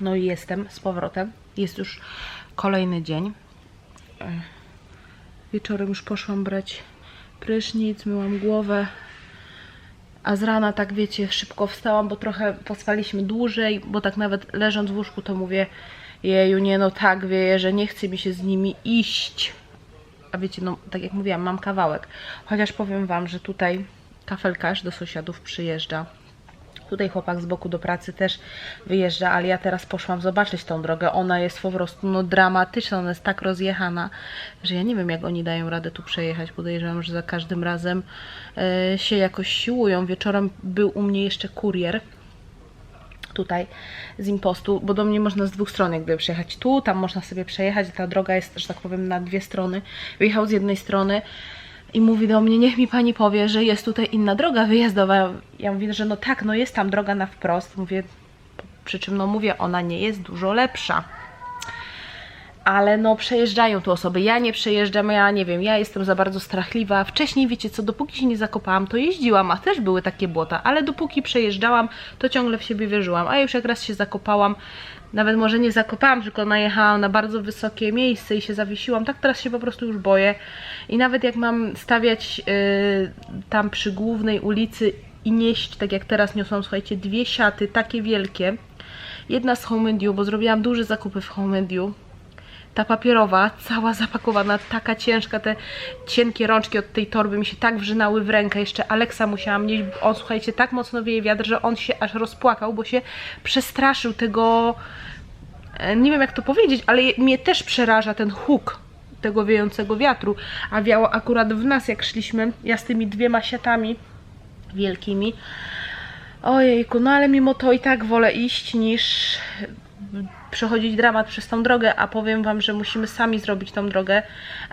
No i jestem z powrotem. Jest już kolejny dzień. E, Wieczorem już poszłam brać prysznic, myłam głowę. A z rana, tak wiecie, szybko wstałam, bo trochę pospaliśmy dłużej, bo tak nawet leżąc w łóżku, to mówię, jeju, nie no, tak wieje, że nie chce mi się z nimi iść. A wiecie, no, tak jak mówiłam, mam kawałek. Chociaż powiem Wam, że tutaj kafelkarz do sąsiadów przyjeżdża. Tutaj chłopak z boku do pracy też wyjeżdża, ale ja teraz poszłam zobaczyć tą drogę. Ona jest po prostu no, dramatyczna, ona jest tak rozjechana, że ja nie wiem, jak oni dają radę tu przejechać. Podejrzewam, że za każdym razem e, się jakoś siłują. Wieczorem był u mnie jeszcze kurier tutaj z impostu, bo do mnie można z dwóch stron jakby przejechać tu, tam można sobie przejechać, ta droga jest, że tak powiem, na dwie strony. Wyjechał z jednej strony i mówi do mnie, niech mi pani powie, że jest tutaj inna droga wyjazdowa. Ja mówię, że no tak, no jest tam droga na wprost. Mówię, przy czym no mówię, ona nie jest dużo lepsza. Ale no przejeżdżają tu osoby. Ja nie przejeżdżam, ja nie wiem, ja jestem za bardzo strachliwa. Wcześniej, wiecie co, dopóki się nie zakopałam, to jeździłam, a też były takie błota, ale dopóki przejeżdżałam, to ciągle w siebie wierzyłam. A już jak raz się zakopałam, nawet może nie zakopałam, tylko najechałam na bardzo wysokie miejsce i się zawiesiłam, tak teraz się po prostu już boję. I nawet jak mam stawiać yy, tam przy głównej ulicy i nieść, tak jak teraz niosą, słuchajcie, dwie siaty takie wielkie. Jedna z Home You, bo zrobiłam duże zakupy w Home You ta papierowa, cała zapakowana, taka ciężka, te cienkie rączki od tej torby mi się tak wrzynały w rękę, jeszcze Aleksa musiałam nieść, on słuchajcie, tak mocno wieje wiatr, że on się aż rozpłakał, bo się przestraszył tego, e, nie wiem jak to powiedzieć, ale mnie też przeraża ten huk tego wiejącego wiatru, a wiało akurat w nas jak szliśmy, ja z tymi dwiema siatami wielkimi, Ojejku, no ale mimo to i tak wolę iść niż przechodzić dramat przez tą drogę, a powiem Wam, że musimy sami zrobić tą drogę.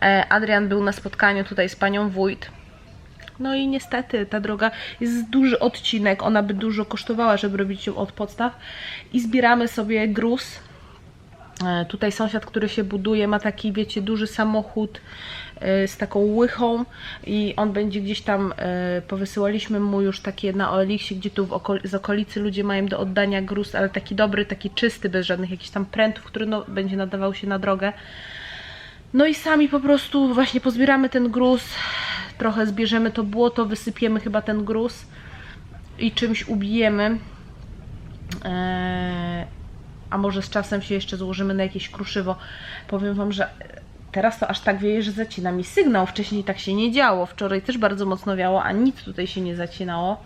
E, Adrian był na spotkaniu tutaj z panią wójt. No i niestety ta droga jest duży odcinek, ona by dużo kosztowała, żeby robić ją od podstaw. I zbieramy sobie gruz. E, Tutaj sąsiad, który się buduje, ma taki, wiecie, duży samochód e, z taką łychą i on będzie gdzieś tam, e, powysyłaliśmy mu już takie na Oeliksie, gdzie tu okol- z okolicy ludzie mają do oddania gruz, ale taki dobry, taki czysty, bez żadnych jakichś tam prętów, który no, będzie nadawał się na drogę. No i sami po prostu właśnie pozbieramy ten gruz, trochę zbierzemy to błoto, wysypiemy chyba ten gruz i czymś ubijemy. Eee, a może z czasem się jeszcze złożymy na jakieś kruszywo. Powiem Wam, że teraz to aż tak wieje, że zacina mi sygnał. Wcześniej tak się nie działo. Wczoraj też bardzo mocno wiało, a nic tutaj się nie zacinało.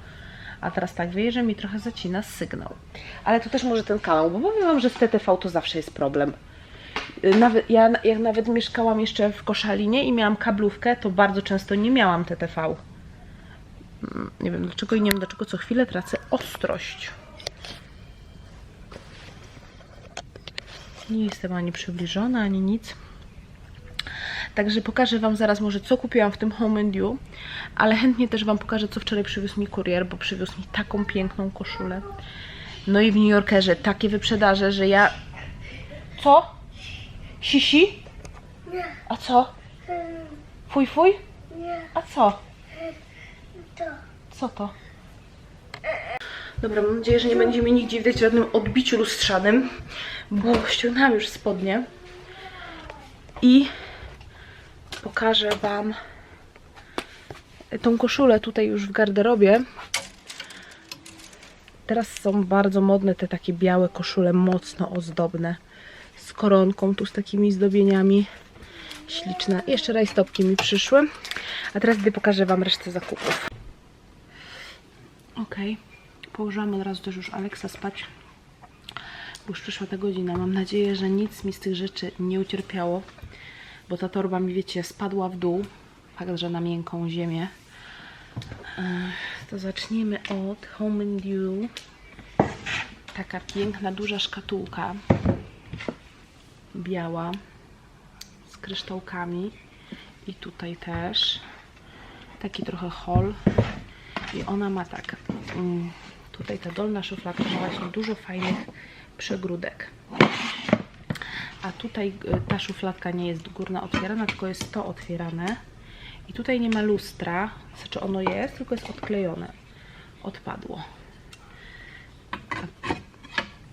A teraz tak wieje, że mi trochę zacina sygnał. Ale to też może ten kanał, bo powiem Wam, że w TTV to zawsze jest problem. Nawet, ja jak nawet mieszkałam jeszcze w Koszalinie i miałam kablówkę, to bardzo często nie miałam TTV. Mm, Nie wiem dlaczego i nie wiem dlaczego co chwilę tracę ostrość. Nie jestem ani przybliżona, ani nic. Także pokażę Wam zaraz może co kupiłam w tym Home and You, ale chętnie też Wam pokażę co wczoraj przywiózł mi kurier, bo przywiózł mi taką piękną koszulę. No i w New Yorkerze takie wyprzedaże, że ja... Co? Sisi? Nie, A co? Fuj, fuj? nie, A co? to. Co to? Dobra, mam nadzieję, że nie będzie mi nigdzie widać w żadnym odbiciu lustrzanym, bo ściągnęłam już spodnie i pokażę Wam tą koszulę tutaj już w garderobie. Teraz są bardzo modne te takie białe koszule, mocno ozdobne, z koronką, tu z takimi zdobieniami. Śliczne. Jeszcze rajstopki mi przyszły. A teraz gdy pokażę Wam resztę zakupów. Okej, położyłam od razu też już Aleksa spać, bo już przyszła ta godzina. Mam nadzieję, że nic mi z tych rzeczy nie ucierpiało, bo ta torba mi, wiecie, spadła w dół, fakt, że na miękką ziemię. To zacznijmy od Home and You. Taka piękna, duża szkatułka, biała, z kryształkami i tutaj też taki trochę hol i ona ma tak mm, tutaj ta dolna szufladka ma właśnie dużo fajnych przegródek a tutaj y, ta szufladka nie jest górna otwierana, tylko jest to otwierane i tutaj nie ma lustra znaczy ono jest, tylko jest odklejone odpadło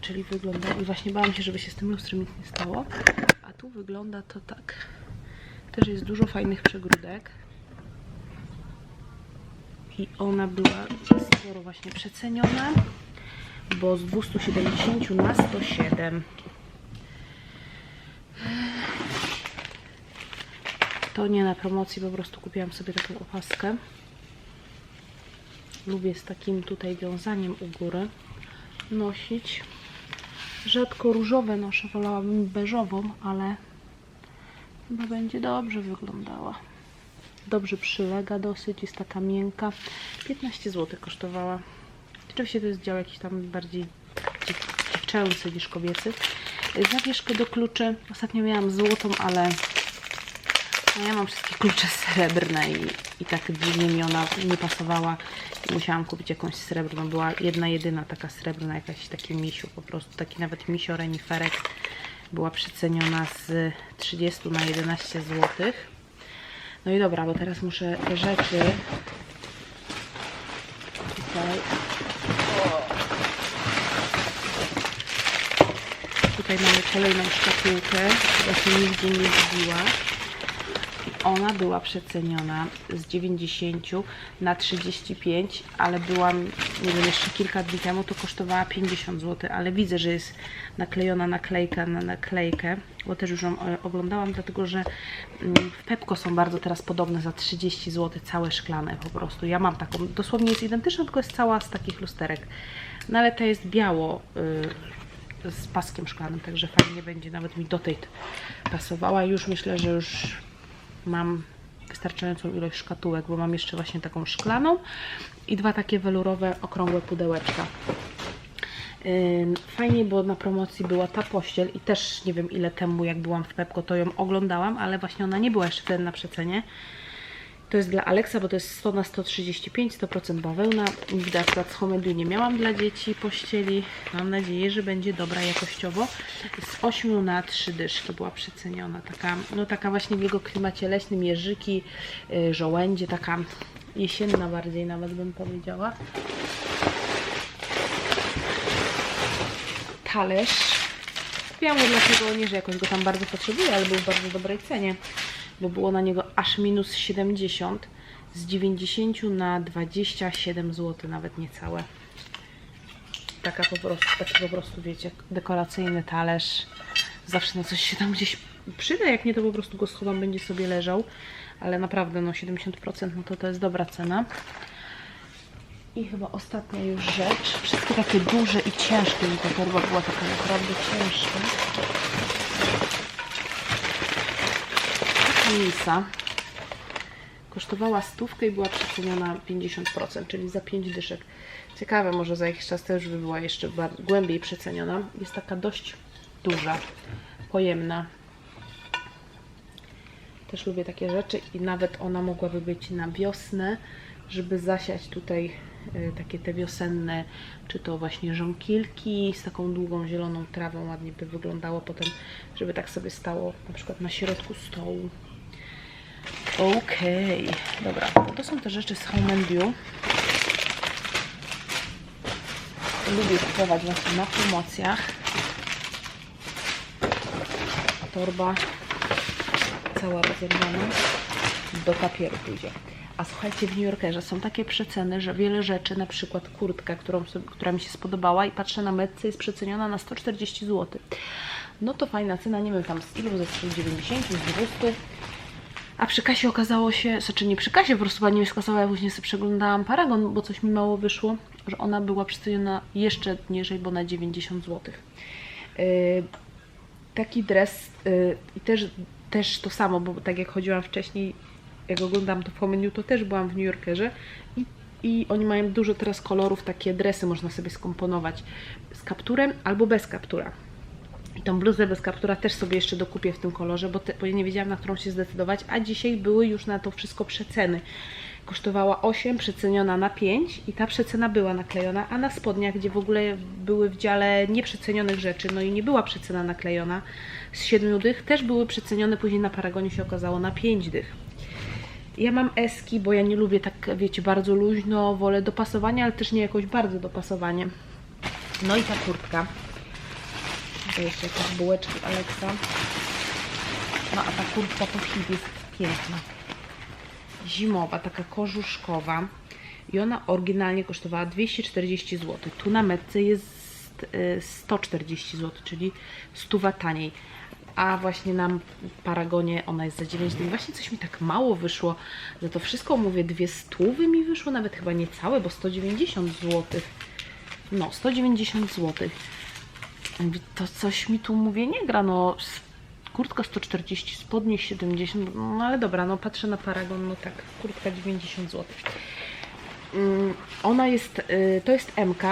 czyli wygląda, i właśnie bałam się, żeby się z tym lustrem nic nie stało, a tu wygląda to tak. Też jest dużo fajnych przegródek. I ona była sporo właśnie przeceniona, bo z 270 na 107. To nie na promocji, po prostu kupiłam sobie taką opaskę. Lubię z takim tutaj wiązaniem u góry nosić. Rzadko różowe noszę, wolałabym beżową, ale chyba będzie dobrze wyglądała. Dobrze przylega dosyć, jest taka miękka. 15 zł kosztowała. Oczywiście to jest dział jakiś tam bardziej dziew- dziewczęcy niż kobiecy. Zawieszkę do kluczy. Ostatnio miałam złotą, ale no ja mam wszystkie klucze srebrne i, i tak dziwnie mi ona nie pasowała. Musiałam kupić jakąś srebrną. Była jedna, jedyna taka srebrna, jakaś taki misiu po prostu. Taki nawet misio reniferek. Była przeceniona z 30 na 11 zł. No i dobra, bo teraz muszę te rzeczy tutaj Tutaj mamy kolejną szkatułkę, która się nigdzie nie zbiła. Ona była przeceniona z 90 na 35, ale byłam, nie wiem, jeszcze kilka dni temu to kosztowała 50 zł, ale widzę, że jest naklejona naklejka na naklejkę, bo też już ją e, oglądałam, dlatego że mm, w Pepko są bardzo teraz podobne za 30 zł, całe szklane po prostu. Ja mam taką, dosłownie jest identyczna, tylko jest cała z takich lusterek. No ale ta jest biało, y, z paskiem szklanym, także fajnie będzie nawet mi do tej pasowała. Już myślę, że już mam wystarczającą ilość szkatułek, bo mam jeszcze właśnie taką szklaną i dwa takie welurowe, okrągłe pudełeczka. Fajnie, bo na promocji była ta pościel i też nie wiem ile temu, jak byłam w Pepko, to ją oglądałam, ale właśnie ona nie była jeszcze wtedy na przecenie. To jest dla Alexa, bo to jest 100 na 135, 100% bawełna. Nigdy akurat z Homedu nie miałam dla dzieci pościeli. Mam nadzieję, że będzie dobra jakościowo. Z 8 na 3 dyszki była przeceniona. Taka, no taka właśnie w jego klimacie leśnym, jeżyki, yy, żołędzie, taka jesienna bardziej nawet bym powiedziała. Talerz. Go dlatego nie, że jakoś go tam bardzo potrzebuję, ale był w bardzo dobrej cenie, bo było na niego aż minus 70 z 90 na 27 zł, nawet niecałe. Taka po prostu, taki po prostu, wiecie, dekoracyjny talerz. Zawsze na coś się tam gdzieś przyda, jak nie to po prostu go schowam, będzie sobie leżał. Ale naprawdę, no 70% no to to jest dobra cena. I chyba ostatnia już rzecz. Wszystkie takie duże i ciężkie. Mi ta torba była taka naprawdę ciężka. Taka misa. Kosztowała stówkę i była przeceniona 50%, czyli za 5 dyszek. Ciekawe, może za jakiś czas też by była jeszcze głębiej przeceniona. Jest taka dość duża, pojemna. Też lubię takie rzeczy i nawet ona mogłaby być na wiosnę, żeby zasiać tutaj y, takie te wiosenne, czy to właśnie żonkilki z taką długą zieloną trawą, ładnie by wyglądało potem, żeby tak sobie stało na przykład na środku stołu. Okej, dobra, to są te rzeczy z Home and View. Lubię kupować właśnie na promocjach. Torba cała rozerwana do papieru pójdzie. A słuchajcie, w New Yorkerze są takie przeceny, że wiele rzeczy, na przykład kurtka, którą która mi się spodobała i patrzę na metce, jest przeceniona na 140 zł. No to fajna cena, nie wiem tam z ilu, ze 190, z 200. A przy kasie okazało się, znaczy nie przy kasie, po prostu pani mi skasowała, ja później sobie przeglądałam Paragon, bo coś mi mało wyszło, że ona była przeceniona jeszcze niżej, bo na 90 zł. Yy, taki dres yy, i też, też to samo, bo tak jak chodziłam wcześniej, jak oglądam to w menu, to też byłam w New Yorkerze i, i oni mają dużo teraz kolorów, takie dresy można sobie skomponować z kapturem albo bez kaptura. I tą bluzę bez kaptura też sobie jeszcze dokupię w tym kolorze, bo, te, bo nie wiedziałam, na którą się zdecydować, a dzisiaj były już na to wszystko przeceny. Kosztowała 8, przeceniona na 5 i ta przecena była naklejona, a na spodniach, gdzie w ogóle były w dziale nieprzecenionych rzeczy, no i nie była przecena naklejona, z 7 dych też były przecenione, później na Paragonie się okazało na 5 dych. Ja mam eski, bo ja nie lubię tak, wiecie, bardzo luźno, wolę dopasowanie, ale też nie jakoś bardzo dopasowanie. No i ta kurtka To jeszcze jakieś bułeczki Aleksa. No a ta kurtka to hit jest piękna. Zimowa, taka korzuszkowa. I ona oryginalnie kosztowała 240 zł. Tu na metce jest y, 140 zł, czyli stuwa taniej. A właśnie na Paragonie ona jest za 9 dni. Właśnie coś mi tak mało wyszło. Za to wszystko mówię, dwie stówy mi wyszło, nawet chyba niecałe, bo 190 zł. No, 190 zł. Mówię, To coś mi tu mówię, nie gra, no kurtka 140, spodnie 70, no ale dobra, no patrzę na Paragon, no tak, kurtka 90 zł. Mm, Ona jest, y, to jest MK,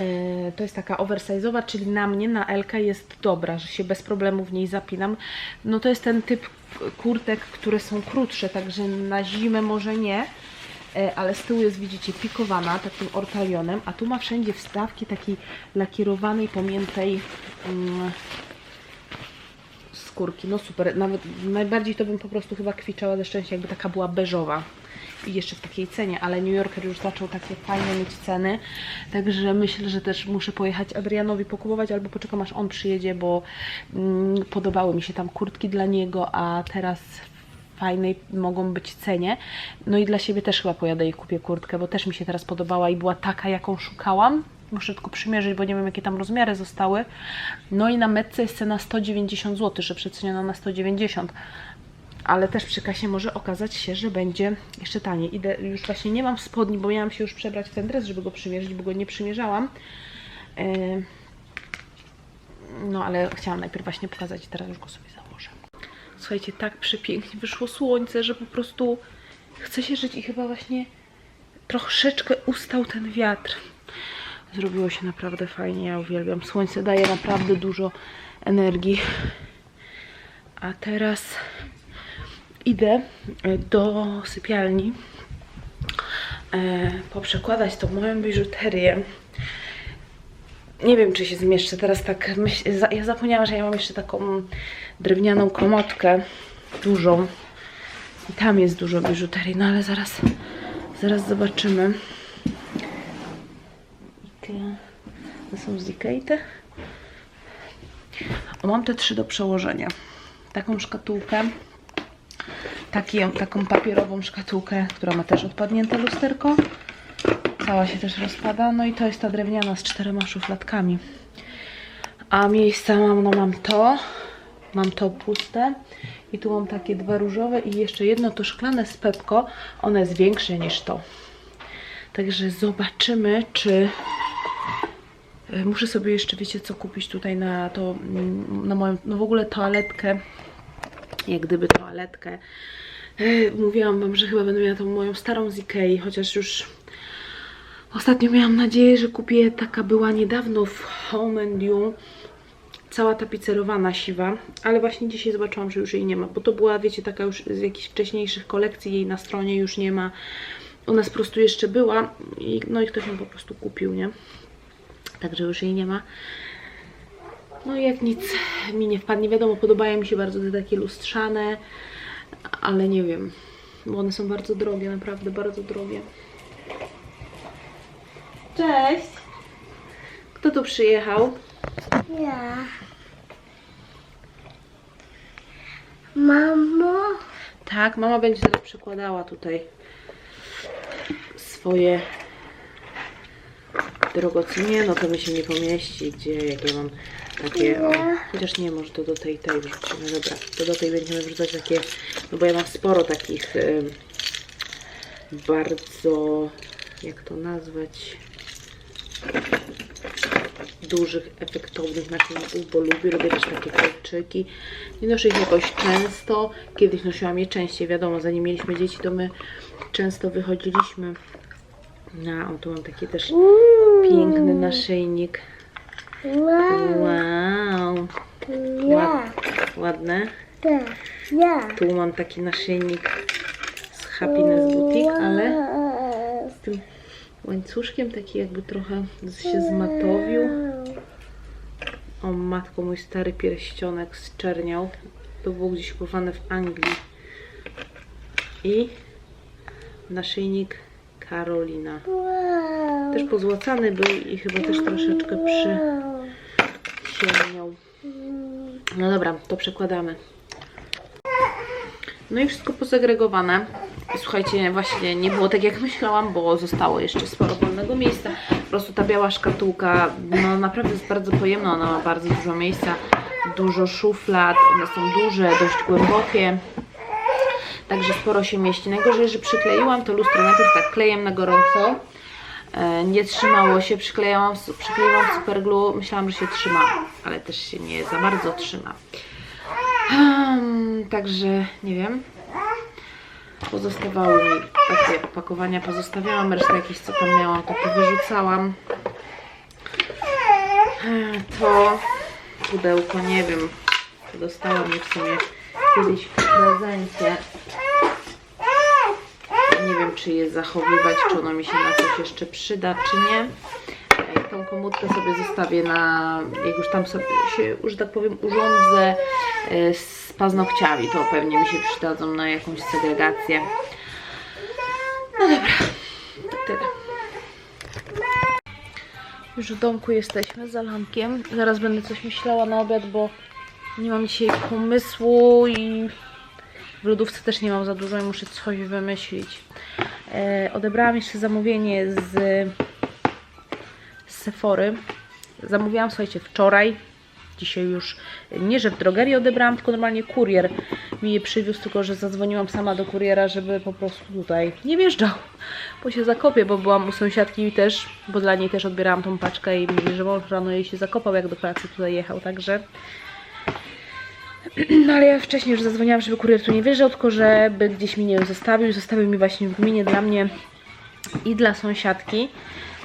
y, to jest taka oversize'owa, czyli na mnie, na LK jest dobra, że się bez problemu w niej zapinam. No to jest ten typ kurtek, które są krótsze, także na zimę może nie, ale z tyłu jest, widzicie, pikowana takim ortalionem, a tu ma wszędzie wstawki takiej lakierowanej, pamiętaj mm, skórki. No super, nawet najbardziej to bym po prostu chyba kwiczała ze szczęścia, jakby taka była beżowa. I jeszcze w takiej cenie, ale New Yorker już zaczął takie fajne mieć ceny, także myślę, że też muszę pojechać Adrianowi pokupować albo poczekam aż on przyjedzie, bo mm, podobały mi się tam kurtki dla niego, a teraz fajnej mogą być cenie. No i dla siebie też chyba pojadę i kupię kurtkę, bo też mi się teraz podobała i była taka, jaką szukałam. Muszę tylko przymierzyć, bo nie wiem, jakie tam rozmiary zostały. No i na metce jest cena 190 zł, że przeceniona na 190 ale też przy kasie może okazać się, że będzie jeszcze taniej. Idę, już właśnie nie mam spodni, bo miałam się już przebrać w ten dres, żeby go przymierzyć, bo go nie przymierzałam. Yy, no ale chciałam najpierw właśnie pokazać i teraz już go sobie założę. Słuchajcie, tak przepięknie wyszło słońce, że po prostu chce się żyć i chyba właśnie troszeczkę ustał ten wiatr. Zrobiło się naprawdę fajnie, ja uwielbiam. Słońce daje naprawdę dużo energii. A teraz idę e, do sypialni e, poprzekładać tą moją biżuterię. Nie wiem, czy się zmieszczę. Teraz tak myśl, ja zapomniałam, że ja mam jeszcze taką drewnianą komotkę dużą. I tam jest dużo biżuterii, no ale zaraz, zaraz zobaczymy. Ikea. To są z? O, mam te trzy do przełożenia. Taką szkatułkę, taki, taką papierową szkatułkę, która ma też odpadnięte lusterko. Cała się też rozpada. No i to jest ta drewniana z czterema szufladkami. A miejsca mam, no mam to, mam to puste i tu mam takie dwa różowe i jeszcze jedno to szklane z Pepko. One jest większe niż to. Także zobaczymy, czy E, Muszę sobie jeszcze, wiecie co, kupić tutaj na to, mm, na moją, no w ogóle toaletkę, jak gdyby toaletkę. E, Mówiłam Wam, że chyba będę miała tą moją starą z Ikei, chociaż już ostatnio miałam nadzieję, że kupię, taka była niedawno w Home and You, cała tapicerowana siwa, ale właśnie dzisiaj zobaczyłam, że już jej nie ma, bo to była, wiecie, taka już z jakichś wcześniejszych kolekcji, jej na stronie już nie ma. U nas po prostu jeszcze była, i, no i ktoś ją po prostu kupił, nie? Także już jej nie ma. No i jak nic mi nie wpadnie, wiadomo, podobają mi się bardzo te takie lustrzane, ale nie wiem, bo one są bardzo drogie, naprawdę bardzo drogie. Cześć! Kto tu przyjechał? Ja. Mamo. Tak, mama będzie teraz przekładała tutaj swoje drogocenie. No to mi się nie pomieści, gdzie, jak ja mam takie, o, chociaż nie, może to do tej, tej wrzucimy, dobra, to do tej będziemy wrzucać takie, no bo ja mam sporo takich em, bardzo, jak to nazwać, dużych, efektownych naczynków, bo lubię, lubię też takie kolczyki. Nie noszę ich jakoś często. Kiedyś nosiłam je częściej, wiadomo, zanim mieliśmy dzieci, to my często wychodziliśmy na, o tu mam taki też piękny naszyjnik. Wow. Ja. ładne. Ja. Tu mam taki naszyjnik z Happiness Boutique, ale z tym łańcuszkiem taki jakby trochę się zmatowił. O matko, mój stary pierścionek zczerniał. To było gdzieś kupowane w Anglii. I naszyjnik Karolina. Też pozłacany był i chyba też troszeczkę przy jesienią. No dobra, to przekładamy. No i wszystko pozagregowane. Słuchajcie, właśnie nie było tak jak myślałam, bo zostało jeszcze sporo wolnego miejsca. Po prostu ta biała szkatułka, no naprawdę jest bardzo pojemna, ona ma bardzo dużo miejsca, dużo szuflad, one są duże, dość głębokie. Także sporo się mieści. Najgorzej, że przykleiłam to lustro najpierw tak klejem na gorąco. E, Nie trzymało się, przyklejałam, przykleiłam superglue, myślałam, że się trzyma, ale też się nie za bardzo trzyma. Także nie wiem. Pozostawały mi takie opakowania, pozostawiałam resztę jakieś co tam miałam, to wyrzucałam. To pudełko, nie wiem, dostałam je w sumie kiedyś w prezencie. Nie wiem, czy je zachowywać, czy ono mi się na coś jeszcze przyda, czy nie. Tą komórkę sobie zostawię na, jak już tam sobie się, że tak powiem, urządzę z paznokciami, to pewnie mi się przydadzą na jakąś segregację. No dobra, to tyle. Już w domku jesteśmy za lamkiem. Zaraz będę coś myślała na obiad, bo nie mam dzisiaj pomysłu i w lodówce też nie mam za dużo i muszę coś wymyślić. E, odebrałam jeszcze zamówienie z, z Sephory. Zamówiłam, słuchajcie, wczoraj. Dzisiaj już nie, że w drogerii odebrałam, tylko normalnie kurier mi je przywiózł, tylko że zadzwoniłam sama do kuriera, żeby po prostu tutaj nie wjeżdżał, bo się zakopie, bo byłam u sąsiadki też, bo dla niej też odbierałam tą paczkę i mówi, że mąż rano jej się zakopał, jak do pracy tutaj jechał, także no ale ja wcześniej już zadzwoniłam, żeby kurier tu nie wyjeżdżał, tylko żeby gdzieś mi nie zostawił. Zostawił mi właśnie w gminie dla mnie i dla sąsiadki.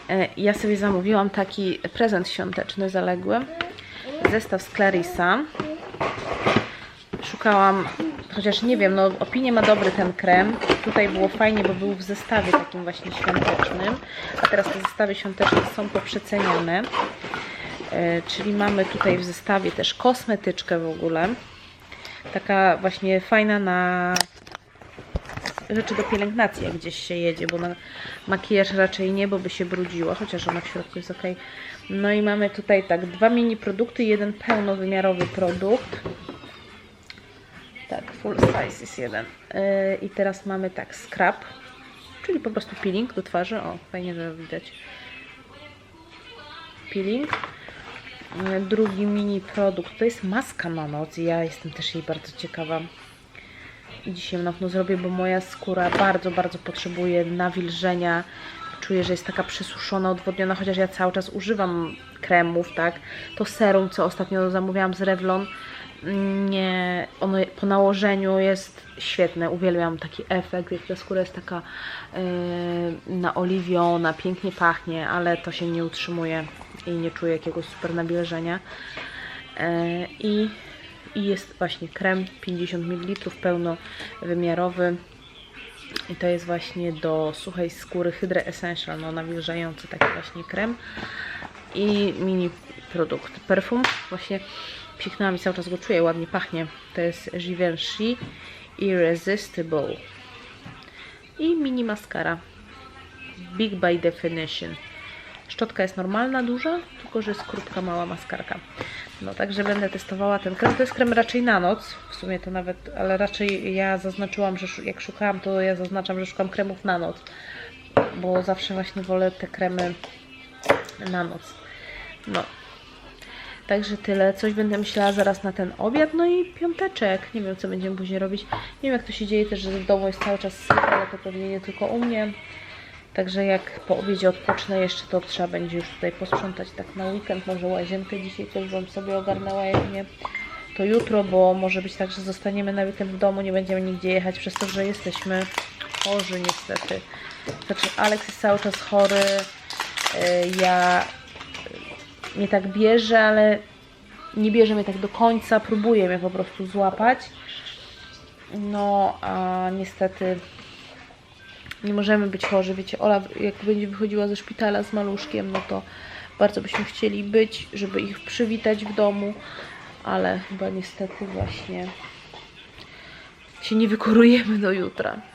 E, Ja sobie zamówiłam taki prezent świąteczny zaległy. Zestaw z Clarissa. Szukałam, chociaż nie wiem, no opinię ma dobry ten krem. Tutaj było fajnie, bo był w zestawie takim właśnie świątecznym. A teraz te zestawy świąteczne są poprzeceniane. E, Czyli mamy tutaj w zestawie też kosmetyczkę w ogóle. Taka właśnie fajna na rzeczy do pielęgnacji, jak gdzieś się jedzie, bo na makijaż raczej nie, bo by się brudziło, chociaż ona w środku jest ok. No i mamy tutaj tak, dwa mini produkty, jeden pełnowymiarowy produkt. Tak, full size jest jeden. Yy, I teraz mamy tak, scrub, czyli po prostu peeling do twarzy. O, fajnie, że widać. Peeling. Yy, Drugi mini produkt to jest maska na noc. Ja jestem też jej bardzo ciekawa. I dzisiaj na pewno zrobię, bo moja skóra bardzo, bardzo potrzebuje nawilżenia. Czuję, że jest taka przesuszona, odwodniona, chociaż ja cały czas używam kremów, tak. To serum, co ostatnio zamówiłam z Revlon, nie, ono po nałożeniu jest świetne. Uwielbiam taki efekt, jak ta skóra jest taka yy, naoliwiona, pięknie pachnie, ale to się nie utrzymuje i nie czuję jakiegoś super nawilżenia. Yy, I i jest właśnie krem 50 ml pełnowymiarowy. I to jest właśnie do suchej skóry Hydra Essential, no nawilżający taki właśnie krem i mini produkt. Perfum, właśnie psiknęłam i cały czas go czuję, ładnie pachnie. To jest Givenchy Irresistible. I mini maskara. Big by Definition. Szczotka jest normalna, duża, tylko że jest krótka, mała maskarka. No także będę testowała ten krem. To jest krem raczej na noc, w sumie to nawet, ale raczej ja zaznaczyłam, że jak szukałam, to ja zaznaczam, że szukam kremów na noc, bo zawsze właśnie wolę te kremy na noc. No. Także tyle. Coś będę myślała zaraz na ten obiad. No i piąteczek. Nie wiem, co będziemy później robić. Nie wiem, jak to się dzieje też, że w domu jest cały czas syf, ale to pewnie nie tylko u mnie. Także jak po obiedzie odpocznę jeszcze, to trzeba będzie już tutaj posprzątać tak na weekend. Może łazienkę dzisiaj też bym sobie ogarnęła, jak nie to jutro, bo może być tak, że zostaniemy na weekend w domu, nie będziemy nigdzie jechać przez to, że jesteśmy chorzy niestety. Znaczy Alex jest cały czas chory, yy, ja mnie tak bierze, ale nie bierze mnie tak do końca, próbuje mnie po prostu złapać. No, a niestety nie możemy być chorzy. Wiecie, Ola jak będzie wychodziła ze szpitala z maluszkiem, no to bardzo byśmy chcieli być, żeby ich przywitać w domu, ale chyba niestety właśnie się nie wykurujemy do jutra.